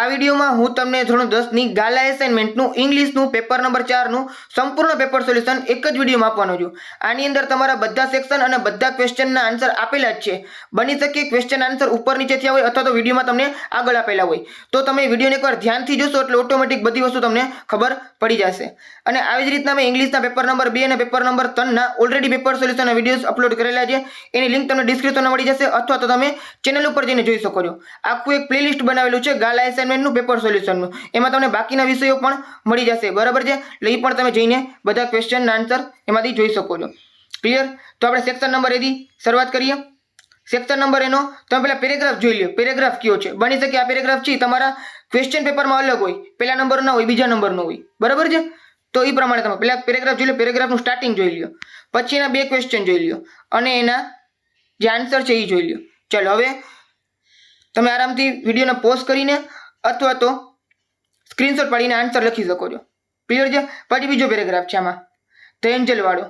આ વિડીયોમાં હું તમને ધોરણ દસની ગાલા એસાઇનમેન્ટનું ઇંગ્લિશનું પેપર નંબર ચારનું સંપૂર્ણ પેપર સોલ્યુશન એક જ વિડીયોમાં આપવાનો છું. આની અંદર તમારા બધા સેક્શન અને બધા ક્વેશ્ચનના આન્સર આપેલા જ છે. બની શકે ક્વેશ્ચન આન્સર ઉપર નીચે થયા હોય અથવા તો વિડીયોમાં તમને આગળ આપેલા હોય. તો તમે વિડીયોને એકવાર ધ્યાનથી જોશો એટલે ઓટોમેટિક બધી વસ્તુ તમને ખબર પડી જશે. અને આવી જ રીતના મેં ઇંગ્લિશના પેપર નંબર બે અને પેપર નંબર ત્રણના ઓલરેડી પેપર સોલ્યુશનના વિડીયોઝ અપલોડ કરેલા છે. એની લિંક તમને ડિસ્ક્રિપ્શનમાં મળી જશે અથવા તો તમે ચેનલ ઉપર જઈને જોઈ શકો છો. આખું એક પ્લેલિસ્ટ બનાવેલું છે ગાલા એસાઇનમેન્ટનું પેપર સોલ્યુશનનું એમાં તમને બાકીના વિષયો પણ મળી જશે. બરાબર છે? એ પણ તમે જઈને બધા ક્વેશ્ચનના આન્સર એમાંથી જોઈ શકો છો. ક્લિયર તો આપણે સેક્શન નંબર એથી શરૂઆત કરીએ. સેક્શન નંબર એનો તમે પેલા પેરેગ્રાફ જોઈ લો પેરેગ્રાફ કયો છે? બની શકે આ પેરેગ્રાફ છે તમારા ક્વેશ્ચન પેપરમાં અલગ હોય. પહેલા નંબરનો હોય, બીજા નંબરનો હોય. બરાબર છે? તો એ પ્રમાણે તમે પેલા પેરેગ્રાફ જોઈ લો પેરેગ્રાફનું સ્ટાર્ટિંગ જોઈ લો પછી એના બે ક્વેશ્ચન જોઈ લો અને એના જે આન્સર છે એ જોઈ લો ચાલો, હવે તમે આરામથી વિડીયોને પોઝ કરીને અથવા તો સ્ક્રીનશોટ પાડીને આન્સર લખી શકો છો. ક્લિયર છે? પછી બીજો પેરેગ્રાફ છે આમાં. ધ એન્જલવાળો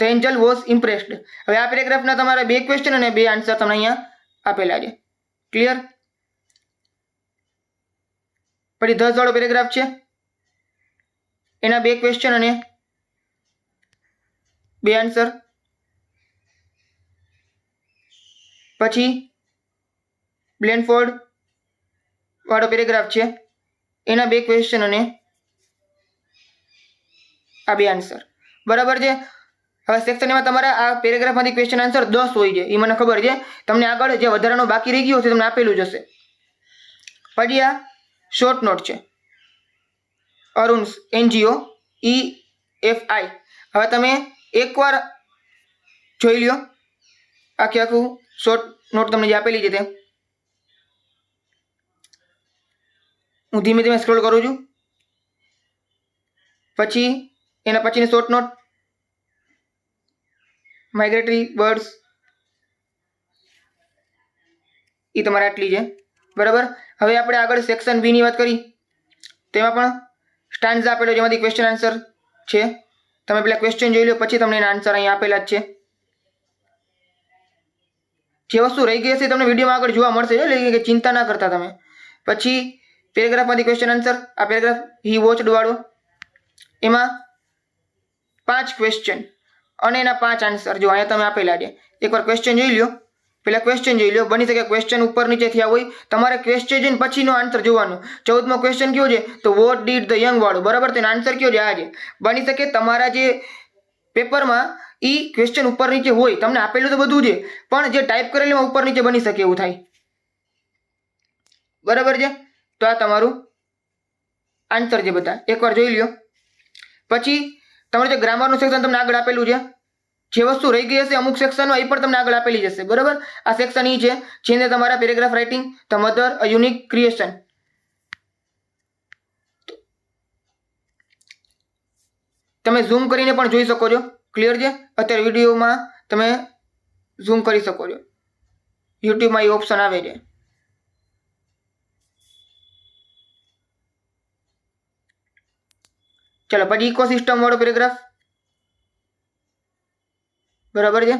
ધ એન્જલ વોઝ ઇમ્પ્રેસ્ડ હવે આ પેરેગ્રાફના તમારા બે ક્વેશ્ચન અને બે આન્સર તમને અહીંયા આપેલા છે. ક્લિયર પછી દસ વાળો પેરેગ્રાફ છે. એના બે ક્વેશ્ચન અને બે આન્સર પછી બ્લેનફોર્ડ વાળો પેરેગ્રાફ છે. એના બે ક્વેશ્ચન અને આ બે આન્સર બરાબર છે? હવે સેક્શન એમાં તમારા આ પેરેગ્રાફમાંથી ક્વેશ્ચન આન્સર દસ હોય છે. એ મને ખબર છે. તમને આગળ જે વધારાનો બાકી રહી ગયો છે તમને આપેલું જ હશે. પછી આ શોર્ટ નોટ છે. Arun NGO, E F I. હવે તમે એકવાર જોઈ લ્યો. આખે આખું શોર્ટ નોટ તમને જે આપેલી છે તે. હું ધીમે ધીમે સ્ક્રોલ કરું છું. પછી એના પછીની શોર્ટ નોટ માઇગ્રેટરી બર્ડ્સ એ તમારે આટલી છે. બરાબર? હવે આપણે આગળ સેક્શન બીની વાત કરી. તેમાં પણ સ્ટાન્સ આપેલો જેમાંથી ક્વેશ્ચન આન્સર છે. તમે પેલા ક્વેશ્ચન જોઈ લો, પછી તમને એના આન્સર અહીં આપેલા જ છે. જે વસ્તુ રહી ગઈ હશે તમને વિડીયોમાં આગળ જોવા મળશે, એટલે કે ચિંતા ના કરતા તમે. પછી પેરેગ્રાફમાંથી ક્વેશ્ચન આન્સર આ પેરેગ્રાફ હી વોચડ વાળો. એમાં પાંચ ક્વેશ્ચન અને એના પાંચ આન્સર જો અહીંયા તમે આપેલા છે. એકવાર ક્વેશ્ચન જોઈ લ્યો. પેલા ક્વેશ્ચન જોઈ લો બની શકે ક્વેશ્ચન ઉપર નીચે થયા હોય. તમારે ક્વેશ્ચન જોઈને પછીનો આન્સર જોવાનો. ચૌદમો ક્વેશ્ચન કયો છે? તો વોટ ડીડ ધ યંગ વાળો. બરાબર? તેનો આન્સર કયો છે? આ છે. બની શકે તમારા જે પેપરમાં એ ક્વેશ્ચન ઉપર નીચે હોય. તમને આપેલું તો બધું છે. પણ જે ટાઈપ કરેલું ઉપર નીચે બની શકે એવું થાય. બરાબર છે? તો આ તમારું આન્સર છે બધા. એકવાર જોઈ લ્યો. પછી તમારું જે ગ્રામરનું સેક્શન તમને આગળ આપેલું છે, જે વસ્તુ રહી ગઈ હશે અમુક સેક્શનમાં એ પણ તમને આગળ આપેલી જશે. બરાબર? આ સેક્શન એ છે, જેને તમારા paragraph writing the mother a unique creation તમે ઝૂમ કરીને પણ જોઈ શકો છો. ક્લિયર છે? અત્યારે વિડીયોમાં તમે ઝૂમ કરી શકો છો. યુટ્યુબમાં એ ઓપ્શન આવે છે. ચલો, પછી ઇકોસિસ્ટમ વાળો પેરેગ્રાફ બરાબર છે?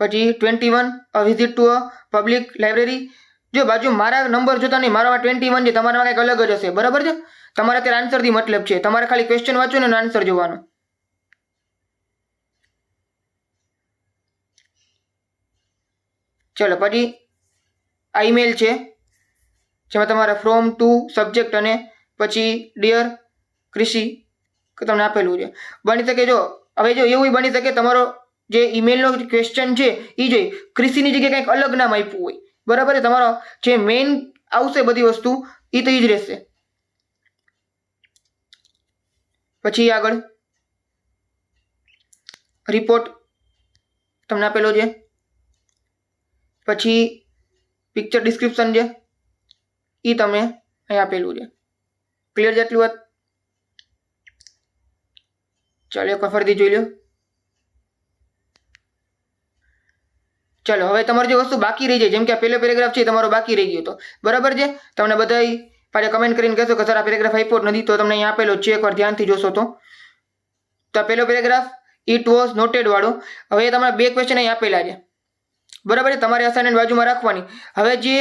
પછી twenty one a visit to a public library જો બાજુ મારા નંબર જોતા નહીં, મારામાં ટ્વેન્ટી વન છે, તમારામાં કંઈક અલગ જ હશે. બરાબર છે? તમારે અત્યારે આન્સરથી મતલબ છે. તમારે ખાલી ક્વેશ્ચન વાંચો ને આન્સર જોવાનો. ચલો, પછી આ ઈમેલ છે, જેમાં તમારા ફ્રોમ ટુ સબ્જેક્ટ અને પછી ડિયર કૃષિ તમને આપેલું છે. બની શકે જો, હવે જો એવું બની શકે તમારો જે ઈમેલનો ક્વેશ્ચન છે એ જોઈ કૃષિની જગ્યાએ કંઈક અલગ નામ આપ્યું હોય. બરાબર છે? તમારો જે મેઇન આવશે બધી વસ્તુ એ તો એ જ રહેશે. પછી આગળ રિપોર્ટ તમને આપેલો છે. પછી પિક્ચર ડિસ્ક્રિપ્શન છે એ તમે અહીં આપેલું છે. ક્લિયર જેટલું વાત ચાલો એક ફરીથી જોઈ લો ચાલો, હવે તમારી જે વસ્તુ બાકી રહી જાય જેમ કે આ પહેલો પેરેગ્રાફ છે તમારો બાકી રહી ગયો હતો બરાબર છે? તમને બધા પાછા કમેન્ટ કરીને કહેશો કે સર આ પેરેગ્રાફ આપ્યો નથી, તો તમને અહીંયા આપેલો છે એકવાર ધ્યાનથી જોશો તો. તો આ પહેલો પેરેગ્રાફ ઇટ વોઝ નોટેડ વાળો. હવે તમારા બે ક્વેશ્ચન અહીં આપેલા છે. બરાબર તમારે અસાઇનમેન્ટ બાજુમાં રાખવાની. હવે જે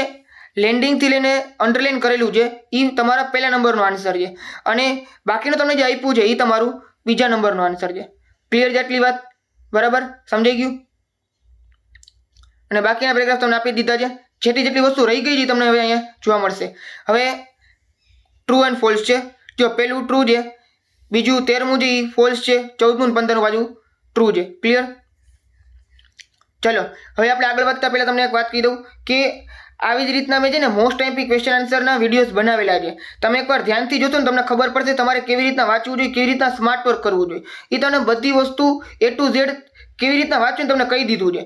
લેન્ડિંગથી લઈને અંડરલાઇન કરેલું છે એ તમારા પહેલા નંબરનો આન્સર છે. અને બાકીનું તમને જે આપ્યું છે એ તમારું બીજા નંબરનો આન્સર છે. ક્લિયર જેટલી વાત? બરાબર? સમજાઈ ગયું? અને બાકીના પેરેગ્રાફ તમને આપી દીધા છે. જેટલી જેટલી વસ્તુ રહી ગઈ છે તમને હવે અહીંયા જોવા મળશે. હવે ટ્રુ એન્ડ ફોલ્સ છે. જો પહેલું ટ્રુ છે, બીજું તેરમું જે ફોલ્સ છે, ચૌદમું પંદરમું બાજુ ટ્રુ છે. ક્લિયર ચલો, હવે આપણે આગળ વધતા પહેલાં તમને એક વાત કહી દઉં કે આવી જ રીતના મેં છે ને મોસ્ટ એમ્પી ક્વેશ્ચન આન્સરના વિડીયોઝ બનાવેલા છે. તમે એકવાર ધ્યાનથી જોશો ને તમને ખબર પડશે તમારે કેવી રીતના વાંચવું જોઈએ, કેવી રીતના સ્માર્ટ વર્ક કરવું જોઈએ. એ તમને બધી વસ્તુ એ ટુ ઝેડ કેવી રીતના વાંચવું તમને કહી દીધું છે.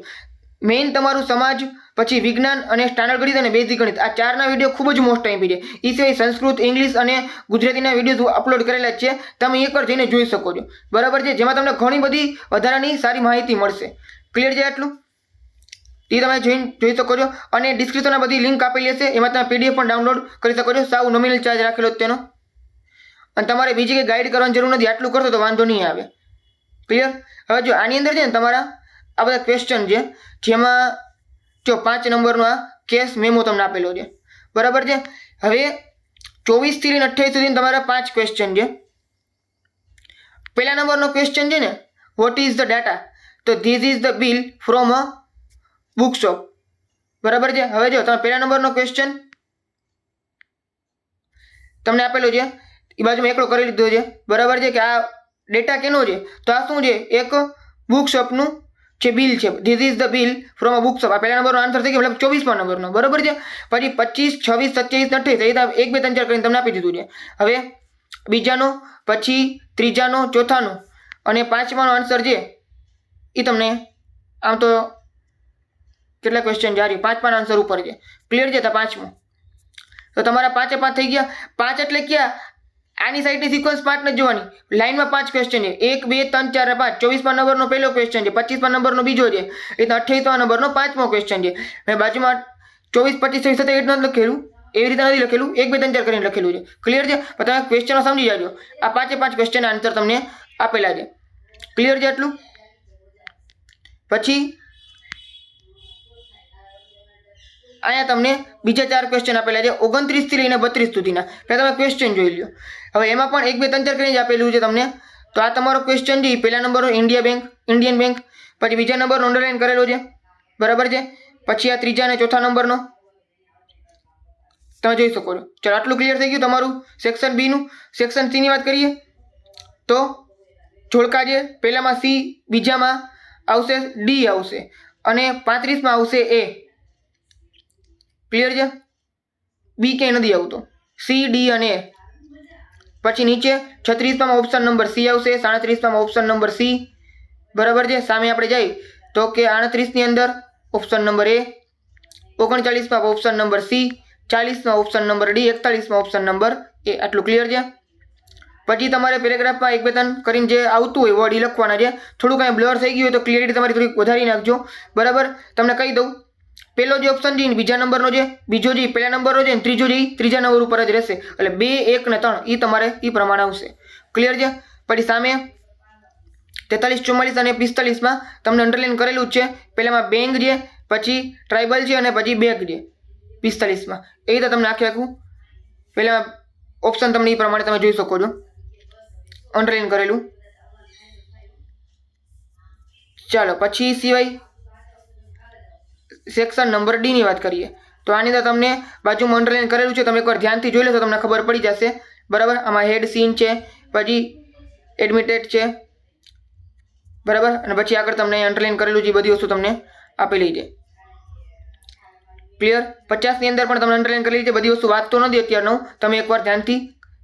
મેઇન તમારું સમાજ, પછી વિજ્ઞાન અને સ્ટાન્ડર્ડ ગણિત અને બેઝિક ગણિત. આ ચારના વીડિયો ખૂબ જ મોસ્ટ ટાઈમ છે. એ સિવાય સંસ્કૃત, ઇંગ્લિશ અને ગુજરાતીના વીડિયો અપલોડ કરેલા છે. તમે એકવાર જઈને જોઈ શકો છો. બરાબર છે? જેમાં તમને ઘણી બધી વધારાની સારી માહિતી મળશે. ક્લિયર છે આટલું? એ તમે જોઈ જોઈ શકો છો. અને ડિસ્ક્રિપ્શનમાં બધી લિંક આપેલી હશે. એમાં તમે પીડીએફ પણ ડાઉનલોડ કરી શકો છો. સાવ નોમિનલ ચાર્જ રાખેલો તેનો. અને તમારે બીજી કંઈ ગાઈડ કરવાની જરૂર નથી. આટલું કરશો તો વાંધો નહીં આવે. ક્લિયર હવે જો આની અંદર છે ને તમારા આ બધા ક્વેશ્ચન છે, જેમાં જો પાંચ નંબરનો આ કેસ મેમો તમને આપેલો છે. બરાબર છે? હવે ચોવીસથી લઈને અઠ્યાવીસ સુધી તમારા પાંચ ક્વેશ્ચન છે. પહેલા નંબરનો ક્વેશ્ચન છે ને વોટ ઇઝ ધ ડેટા તો this is the bill from a book shop બરાબર છે? હવે જો, તમે પહેલા નંબરનો ક્વેશ્ચન તમને આપેલો છે. એ બાજુમાં એકડો કરી લીધો છે. બરાબર છે કે આ ડેટા કેનો છે? તો આ શું છે? એક બુક શોપનું જે બિલ છે. This is the bill from a book shop આ પહેલા નંબરનો આન્સર થઈ ગયો, મતલબ ચોવીસમાં નંબરનો. બરાબર છે? પછી પચીસ, છવ્વીસ, સત્યાવીસ, અઠ્યાવીસ એ એક, બે, ત્રણ, ચાર કરીને તમને આપી દીધું છે. હવે બીજાનો, પછી ત્રીજાનો, ચોથાનો અને પાંચમાનો આન્સર છે એ તમને આમ તો કેટલા ક્વેશ્ચન જારી પાંચ પાંચ આન્સર ઉપર છે ક્લિયર છે તો પાંચમું. તો તમારા પાંચે પાંચ થઈ ગયા. પાંચ એટલે ક્યાં? આની સાઈડની સિક્વન્સ પાંચ નથી જોવાની. લાઇનમાં પાંચ ક્વેશ્ચન છે. એક, બે, ત્રણ, ચાર પાંચ. ચોવીસમાં નંબરનો પહેલો ક્વેશ્ચન છે. પચીસમાં નંબરનો બીજો છે. એ તો અઠ્યાવીસમાં નંબરનો પાંચમો ક્વેશ્ચન છે. મેં બાજુમાં ચોવીસ, પચીસ, છવ્વીસ, સત્યાવીસ નથી લખેલું. એવી રીતે નથી લખેલું. એક, બે, ત્રણ, ચાર કરીને લખેલું છે. ક્લિયર છે? તમે ક્વેશ્ચનો સમજી જાજો. આ પાંચે પાંચ ક્વેશ્ચનના આન્સર તમને આપેલા છે. ક્લિયર છે આટલું? પછી અહીંયા તમને બીજા ચાર ક્વેશ્ચન આપેલા છે. ઓગણત્રીસથી લઈને બત્રીસ સુધીના. પહેલાં તમે ક્વેશ્ચન જોઈ લો હવે એમાં પણ એક બે ત્રણ ચાર કરીને જ આપેલું છે તમને. તો આ તમારો ક્વેશ્ચન છે. પહેલા નંબરનો ઇન્ડિયા બેંક ઇન્ડિયન બેંક પછી બીજા નંબરનો અંડરલાઇન કરેલો છે. બરાબર છે? પછી આ ત્રીજા અને ચોથા નંબરનો તમે જોઈ શકો છો. ચાલો, આટલું ક્લિયર થઈ ગયું તમારું સેક્શન બીનું સેક્શન સીની વાત કરીએ. તો જોડકા છે પહેલામાં સી બીજામાં આવશે ડી આવશે. અને પાંત્રીસમાં આવશે એ ક્લિયર છે? બી ક્યાંય નથી આવતો. સી ડી અને એ પછી નીચે છત્રીસમાં ઓપ્શન નંબર સી આવશે, સાડત્રીસમાં ઓપ્શન નંબર સી બરાબર છે? સામે આપણે જઈએ. તો કે આડત્રીસની અંદર ઓપ્શન નંબર એ ઓગણચાલીસમાં ઓપ્શન નંબર સી ચાલીસમાં ઓપ્શન નંબર ડી એકતાલીસમાં ઓપ્શન નંબર એ આટલું ક્લિયર છે? પછી તમારે પેરેગ્રાફમાં એક બે કરીને જે આવતું હોય વર્ડ એ લખવાના છે. થોડું કાંઈ બ્લર થઈ ગયું હોય તો ક્લિયરિટી તમારી થોડીક વધારી નાખજો. બરાબર? તમને કહી દઉં. પહેલો જે ઓપ્શન છે બીજા નંબરનો છે બીજો જે પહેલા નંબરનો છે ત્રીજો જે ત્રીજા નંબર ઉપર જ રહેશે. એટલે બે, એક ને ત્રણ એ તમારે એ પ્રમાણે આવશે. ક્લિયર છે? પછી સામે તેતાલીસ, ચુમ્માલીસ અને પિસ્તાલીસમાં તમને અંડરલાઇન કરેલું જ છે. પહેલામાં બેંક છે, પછી ટ્રાઇબલ છે અને પછી બેગ છે. પિસ્તાલીસમાં એ રીતે તમને આખે આખું પહેલાં ઓપ્શન તમને એ પ્રમાણે તમે જોઈ શકો છો. અંડરલાઇન કરેલું. ચાલો, પછી સિવાય સેક્શન નંબર ડીની વાત કરીએ, તો આની અંદર તમને બાજુમાં અંડરલાઇન કરેલું છે, તમે એકવાર ધ્યાનથી જોઈ લેશો તમને ખબર પડી જશે. બરાબર? આમાં હેડ સીન છે, પછી એડમિટેડ છે, બરાબર? અને પછી આગળ તમને અંડરલાઇન કરેલું છે બધી વસ્તુ તમને આપેલી છે ક્લિયર પચાસની અંદર પણ તમને અંડરલાઇન કરેલી છે, બધી વસ્તુ વાંચતો નથી અત્યારનું. તમે એકવાર ધ્યાનથી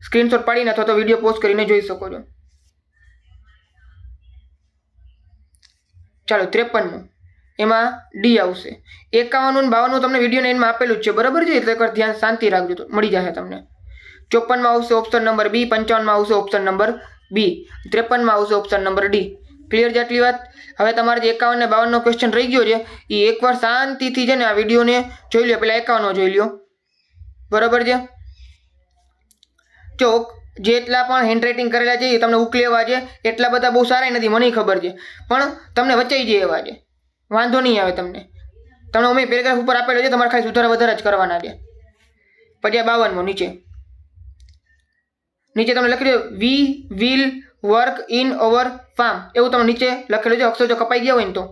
સ્ક્રીનશોટ પાડીને અથવા તો વીડિયો પોસ્ટ કરીને જોઈ શકો છો. ચાલો ત્રેપનનું એમાં ડી આવશે. એકાવનનું બાવનનું તમને વીડિયો એન્ડમાં આપેલું જ છે. બરાબર છે? એટલે એકવાર ધ્યાન શાંતિ રાખજો તો મળી જશે તમને. ચોપનમાં આવશે ઓપ્શન નંબર બી પંચાવનમાં આવશે ઓપ્શન નંબર બી ત્રેપનમાં આવશે ઓપ્શન નંબર ડી ક્લિયર જેટલી વાત? હવે તમારે જે એકાવન ને બાવનનો ક્વેશ્ચન રહી ગયો છે એ એકવાર શાંતિથી છે ને આ વિડીયોને જોઈ લો પહેલાં એકાવનનો જોઈ લ્યો. બરાબર છે? ચોક, જેટલા પણ હેન્ડ રાઇટિંગ કરેલા છે એ તમને ઉકલેવા છે. એટલા બધા બહુ સારા નથી, મને ખબર છે. પણ તમને વચાઈ જાય એવા છે. વાંધો નહીં આવે તમને. તમને અમે પેરેગ્રાફ ઉપર આપેલો છે, તમારે ખાલી સુધારા વધારા જ કરવાના છે. આ બાવનમો, નીચે. નીચે તમને લખી દો we will work in our farm એવું તમે નીચે લખેલું છે, અક્ષર જો કપાઈ ગયા હોય ને તો.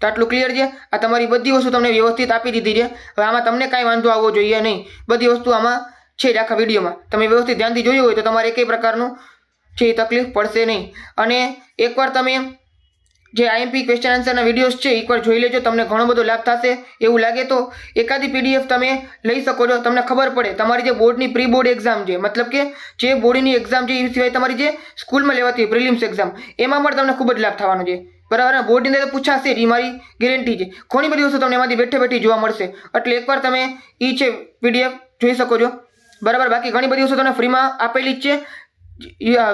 તો આટલું ક્લિયર છે? આ તમારી બધી વસ્તુ તમને વ્યવસ્થિત આપી દીધી છે. હવે આમાં તમને કાંઈ વાંધો આવવો જોઈએ નહીં. બધી વસ્તુ આમાં છે જ આખા વિડીયોમાં. તમે વ્યવસ્થિત ધ્યાનથી જોયું હોય તો તમારે એકેય પ્રકારનું છે તકલીફ પડશે નહીં. અને એકવાર તમે જે આઈએમપી ક્વેશ્ચન આન્સરના વિડીયોઝ છે, એકવાર જોઈ લેજો, તમને ઘણો બધો લાભ થશે. એવું લાગે તો એકાદી પીડીએફ તમે લઈ શકો છો, તમને ખબર પડે. તમારી જે બોર્ડની પ્રી બોર્ડ એક્ઝામ છે, મતલબ કે જે બોર્ડની એક્ઝામ છે, એ સિવાય તમારી જે સ્કૂલમાં લેવાતી પ્રિલિમ્સ એક્ઝામ એમાં પણ તમને ખૂબ જ લાભ થવાનો છે. બરાબર? બોર્ડની અંદર તો પૂછાશે એ મારી ગેરંટી છે. ઘણી બધી વસ્તુ તમને એમાંથી બેઠે બેઠી જોવા મળશે. એટલે એકવાર તમે એ છે પીડીએફ જોઈ શકો છો. બરાબર? બાકી ઘણી બધી વસ્તુ તમને ફ્રીમાં આપેલી જ છે.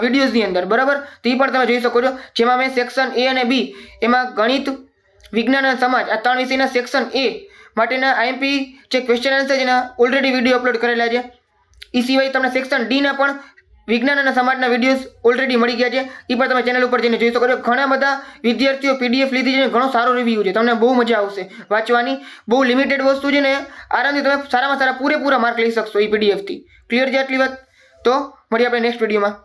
વિડીયોઝની અંદર, બરાબર? તો પણ તમે જોઈ શકો છો. જેમાં મેં સેક્શન એ અને બી એમાં ગણિત, વિજ્ઞાન અને સમાજ, આ ત્રણ વિષયના સેક્શન એ માટેના આઈએમપી જે ક્વેશ્ચન આન્સર એના ઓલરેડી વીડિયો અપલોડ કરેલા છે. એ સિવાય તમને સેક્શન ડીના પણ વિજ્ઞાન અને સમાજના વિડીયોઝ ઓલરેડી મળી ગયા છે. એ પણ તમે ચેનલ ઉપર જઈને જોઈ શકો છો. ઘણા બધા વિદ્યાર્થીઓ પીડીએફ લીધી છે ઘણો સારો રિવ્યૂ છે. તમને બહુ મજા આવશે વાંચવાની. બહુ લિમિટેડ વસ્તુ છે ને, આરામથી તમે સારામાં સારા પૂરેપૂરા માર્ક લઈ શકશો એ પીડીએફથી ક્લિયર છે આટલી વાત? તો મળીએ આપણે નેક્સ્ટ વિડીયોમાં